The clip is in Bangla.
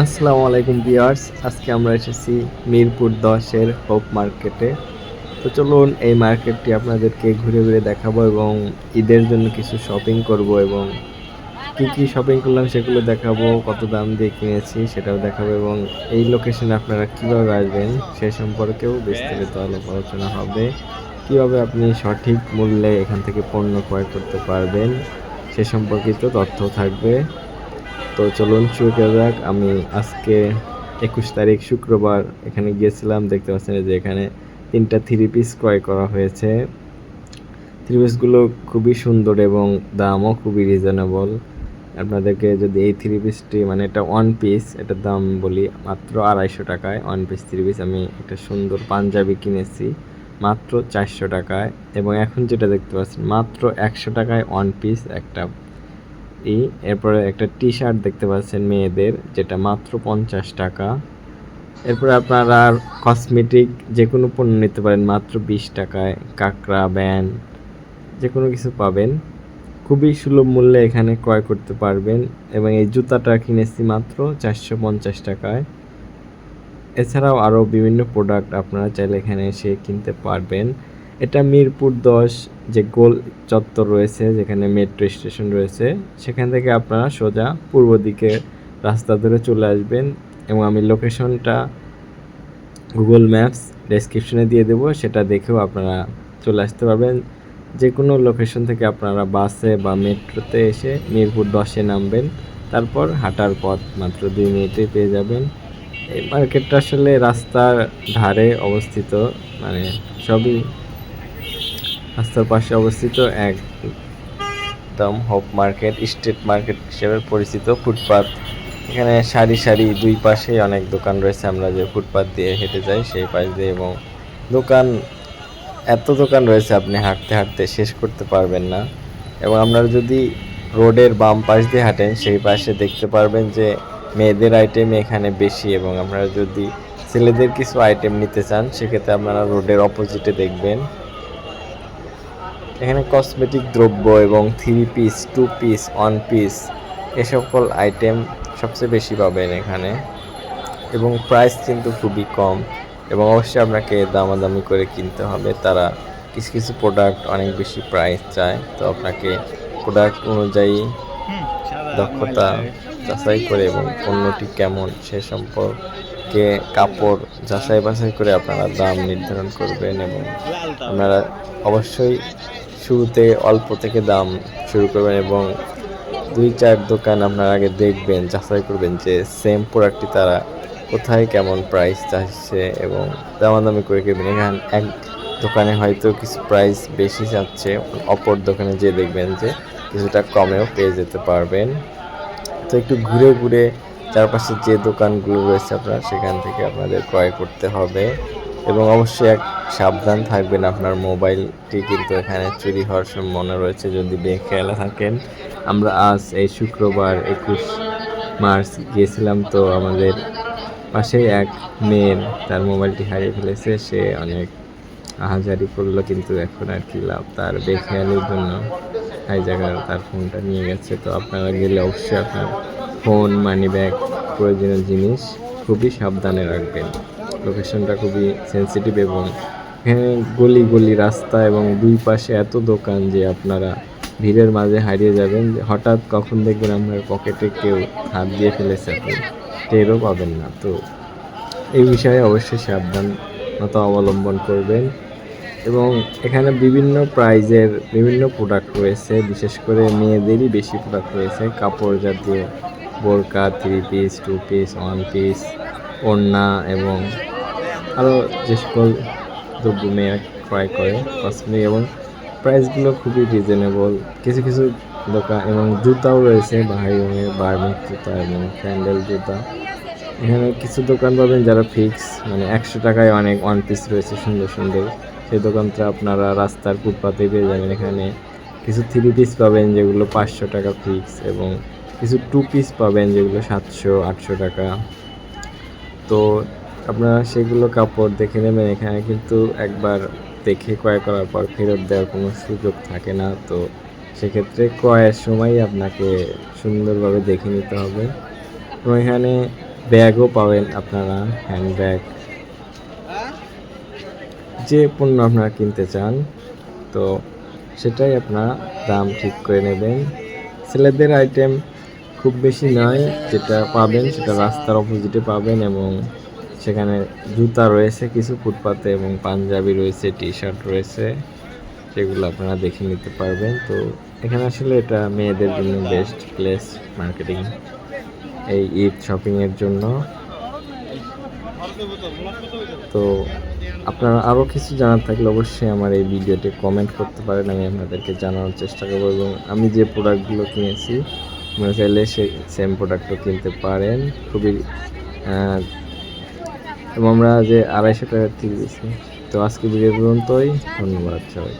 আসসালামু আলাইকুম ভিউয়ার্স, আজকে আমরা এসেছি মিরপুর দশের হোপ মার্কেটে। তো চলুন এই মার্কেটটি আপনাদেরকে ঘুরে ঘুরে দেখাবো এবং ঈদের জন্য কিছু শপিং করব এবং কি কি শপিং করলাম সেগুলো দেখাবো, কত দাম দিয়ে কিনেছি সেটাও দেখাবো এবং এই লোকেশনে আপনারা কীভাবে আসবেন সে সম্পর্কেও বিস্তারিত আলাপ আলোচনা হবে। কীভাবে আপনি সঠিক মূল্যে এখান থেকে পণ্য ক্রয় করতে পারবেন সে সম্পর্কিত তথ্য থাকবে। তো চলুন শুরু করা যাক। আমি আজকে একুশ তারিখ শুক্রবার এখানে গিয়েছিলাম। দেখতে পাচ্ছেন যে এখানে তিনটা থ্রি পিস ক্রয় করা হয়েছে। থ্রি পিসগুলো খুবই সুন্দর এবং দামও খুবই রিজনেবল আপনাদেরকে যদি এই থ্রি পিসটি মানে এটা ওয়ান পিস এটার দাম বলি মাত্র আড়াইশো টাকায়। ওয়ান পিস থ্রি পিস আমি একটা সুন্দর পাঞ্জাবি কিনেছি মাত্র চারশো টাকায়। এবং এখন যেটা দেখতে পাচ্ছেন, মাত্র একশো টাকায় ওয়ান পিস একটা ই, এরপরে একটা টি শার্ট দেখতে পাচ্ছেন মেয়েদের, যেটা মাত্র পঞ্চাশ টাকা। এরপরে আপনারা কসমেটিক যে কোনো পণ্য নিতে পারেন, মাত্র বিশ টাকায়। কাঁকড়া, ব্যান যে কোনো কিছু পাবেন। খুবই সুলভ মূল্যে এখানে ক্রয় করতে পারবেন। এবং এই জুতাটা কিনেছি মাত্র চারশো পঞ্চাশ টাকায়। এছাড়াও আরও বিভিন্ন প্রোডাক্ট আপনারা চাইলে এখানে এসে কিনতে পারবেন। এটা মিরপুর দশ যে গোল চত্বর রয়েছে, যেখানে মেট্রো স্টেশন রয়েছে, সেখান থেকে আপনারা সোজা পূর্ব দিকে রাস্তা ধরে চলে আসবেন এবং আমি লোকেশনটা গুগল ম্যাপস ডেসক্রিপশনে দিয়ে দেবো, সেটা দেখেও আপনারা চলে আসতে পারবেন। যে কোনো লোকেশন থেকে আপনারা বাসে বা মেট্রোতে এসে মিরপুর দশে নামবেন, তারপর হাঁটার পথ মাত্র দুই মিনিটে পেয়ে যাবেন। এই মার্কেটটা আসলে রাস্তার ধারে অবস্থিত মানে সবই রাস্তার পাশে অবস্থিত একদম হোপ মার্কেট, স্ট্রিট মার্কেট হিসেবে পরিচিত ফুটপাত। এখানে সারি সারি দুই পাশেই অনেক দোকান রয়েছে। আমরা যে ফুটপাত দিয়ে হেঁটে যাই সেই পাশ দিয়ে এবং দোকান, এত দোকান রয়েছে আপনি হাঁটতে হাঁটতে শেষ করতে পারবেন না। এবং আপনারা যদি রোডের বাম পাশ দিয়ে হাঁটেন, সেই পাশে দেখতে পারবেন যে মেয়েদের আইটেম এখানে বেশি এবং আপনারা যদি ছেলেদের কিছু আইটেম নিতে চান, সেক্ষেত্রে আপনারা রোডের অপোজিটে দেখবেন। এখানে কসমেটিক দ্রব্য এবং three piece two piece one piece এ সকল আইটেম সবচেয়ে বেশি পাবেন এখানে। এবং প্রাইস কিন্তু খুবই কম এবং অবশ্যই আপনাকে দামাদামি করে কিনতে হবে। তারা কিছু কিছু প্রোডাক্ট অনেক বেশি প্রাইস চায়। তো আপনাকে প্রোডাক্ট অনুযায়ী দক্ষতা যাচাই করে এবং পণ্যটি কেমন সে সম্পর্কে কাপড় যাচাই বাছাই করে আপনারা দাম নির্ধারণ করবেন এবং আপনারা অবশ্যই শুরুতে অল্প থেকে দাম শুরু করবেন এবং দুই, চার দোকান আপনার আগে দেখবেন, যাচাই করবেন যে সেম প্রোডাক্টটি তারা কোথায়, কেমন প্রাইস চাচ্ছে এবং দামাদামি করে কিনবেন। এখানে এক দোকানে হয়তো কিছু প্রাইস বেশি চাচ্ছে অপর দোকানে যেয়ে দেখবেন যে কিছুটা কমেও পেয়ে যেতে পারবেন। তো একটু ঘুরে ঘুরে চারপাশে যে দোকানগুলো রয়েছে আপনার, সেখান থেকে আপনাদের ক্রয় করতে হবে। এবং অবশ্যই এক সাবধান থাকবেন আপনার মোবাইলটি কিন্তু এখানে চুরি হওয়ার সম্ভাবনা রয়েছে যদি বেখেয়ালা থাকেন। আমরা আজ এই শুক্রবার একুশ মার্চ গিয়েছিলাম তো আমাদের পাশেই এক মেয়ের তার মোবাইলটি হারিয়ে ফেলেছে। সে অনেক আহাজারি করল কিন্তু এখন আর কি লাভ, তার বেখেয়ালির জন্য হাই জায়গার তার ফোনটা নিয়ে গেছে। তো আপনারা গেলে অবশ্যই আপনার ফোন মানি ব্যাগ প্রয়োজনীয় জিনিস খুবই সাবধানে রাখবেন। লোকেশনটা খুবই সেন্সিটিভ এবং এখানে গলি গলি রাস্তা এবং দুই পাশে এত দোকান যে আপনারা ভিড়ের মাঝে হারিয়ে যাবেন। হঠাৎ কখন দেখবেন আপনার পকেটে কেউ হাত দিয়ে ফেলেছে আপনি। টেরও পাবেন না। তো এই বিষয়ে অবশ্যই সাবধানতা অবলম্বন করবেন। এবং এখানে বিভিন্ন প্রাইজের বিভিন্ন প্রোডাক্ট রয়েছে। বিশেষ করে মেয়েদেরই বেশি প্রোডাক্ট রয়েছে। কাপড় জাতীয় বোরকা three piece two piece one piece ওড়না এবং আরও যে সকল দ্রব্য মেয়ে ক্রয় করে কসমেটিক এবং প্রাইসগুলো খুবই রিজনেবল কিছু কিছু দোকান এবং জুতাও রয়েছে, ভারী রঙের বার্মিক জুতা এবং স্যান্ডেল জুতা। এখানে কিছু দোকান পাবেন যারা ফিক্স মানে একশো টাকায় অনেক ওয়ান পিস রয়েছে সুন্দর সুন্দর। সেই দোকানটা আপনারা রাস্তার ফুটপাতে পেয়ে যাবেন এখানে। কিছু থ্রি পিস পাবেন যেগুলো পাঁচশো টাকা ফিক্স এবং কিছু টু পিস পাবেন যেগুলো সাতশো, আটশো টাকা। তো আপনারা সেগুলো কাপড় দেখে নেবেন এখানে কিন্তু একবার দেখে ক্রয় করার পর ফেরত দেওয়ার কোনো সুযোগ থাকে না। তো সেক্ষেত্রে ক্রয়ের সময় আপনাকে সুন্দরভাবে দেখে নিতে হবে। এবং এখানে ব্যাগও পাবেন আপনারা হ্যান্ড ব্যাগ যে পণ্য আপনারা কিনতে চান, তো সেটাই আপনারা দাম ঠিক করে নেবেন। ছেলেদের আইটেম খুব বেশি নয়, যেটা পাবেন, সেটা রাস্তার অপোজিটে পাবেন এবং সেখানে জুতা রয়েছে, কিছু ফুটপাতে এবং পাঞ্জাবি রয়েছে টি শার্ট রয়েছে, সেগুলো আপনারা দেখে নিতে পারবেন। তো এখানে আসলে এটা মেয়েদের জন্য বেস্ট প্লেস মার্কেটিং এই ঈদ শপিংয়ের জন্য। তো আপনারা আরও কিছু জানার থাকলে অবশ্যই আমার এই ভিডিওতে কমেন্ট করতে পারেন, আমি আপনাদেরকে জানানোর চেষ্টা করব এবং আমি যে প্রোডাক্টগুলো কিনেছি আপনারা চাইলে সেই সেম প্রোডাক্টও কিনতে পারেন। খুবই এবং আমরা যে আড়াইশো টাকা দিয়েছি। তো আজকে ভিডিও পর্যন্তই। ধন্যবাদ সবাই